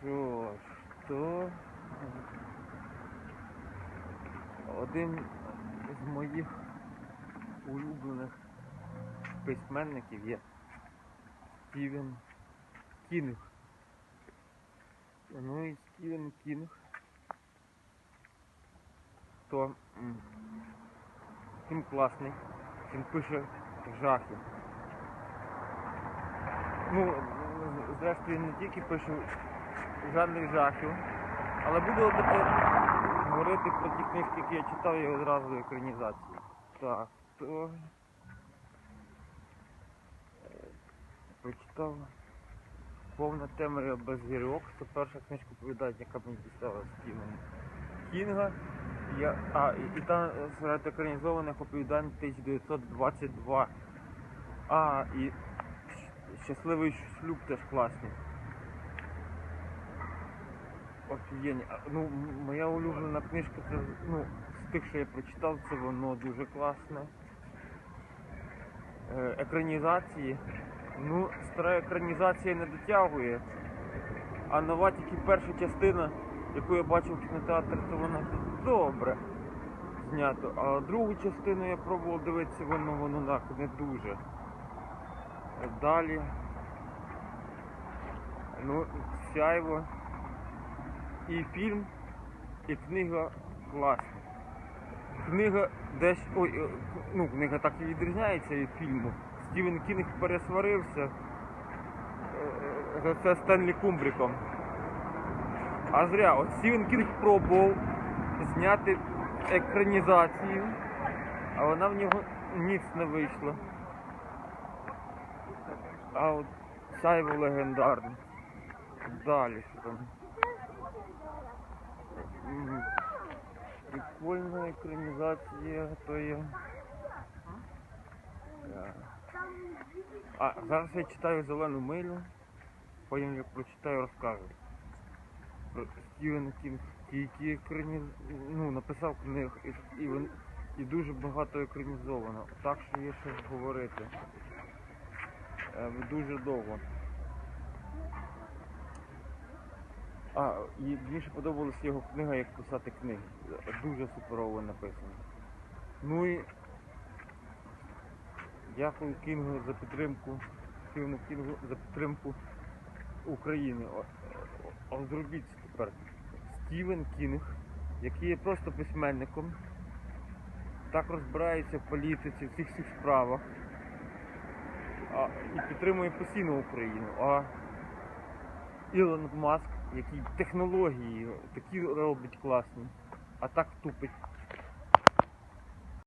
Що то один з моїх улюблених письменників є Стівен Кінг. Ну і Стівен Кінг. То м, він класний, він пише жахи. Ну, зрештою, не тільки пише жанри жахів, але буду говорити про ті книжки, які я читав і одразу екранізації. Так, то е, прочитав повна темрява без гірок. Це перша книжка оповідання, яка мені дістала Стівена Кінга. Я, а, і, і там серед екранізованих оповідань 1922. А, і щасливий шлюб теж класний. Офігенні. Ну, моя улюблена книжка, це ну, з тих, що я прочитав, це воно дуже класне. Е, екранізації. Ну, стара екранізація не дотягує. А нова тільки перша частина, яку я бачив в кінотеатрі, то вона добре знято. А другу частину я пробував дивитися, воно воно так не дуже. Далі. Ну, сяйво. І фільм, і книга класна. Книга десь. Ой, е, ну, книга так і відрізняється від фільму. Стівен Кінг пересварився е, е, за це Стенлі Кумбріком. А зря, от Стівен Кінг пробував зняти екранізацію, а вона в нього ніц не вийшла. А от Сяйво легендарне. Далі що там. Прикольна екранізація, то є. А, зараз я читаю зелену милю, потім я прочитаю розкажу. Про Стівен Кінг, який екрані... ну, написав книг і, і, і дуже багато екранізовано. Так що є що говорити. Е, Дуже довго. А, мені ще подобалася його книга, як писати книги. Дуже суперово написано. Ну і дякую Кінгу за підтримку. Стівену Кінгу за підтримку України. О- Зробіть тепер. Стівен Кінг, який є просто письменником, так розбирається в політиці, в цих всіх справах. А, і підтримує постійно Україну. А Ілон Маск, який технології такі робить класні, а так тупить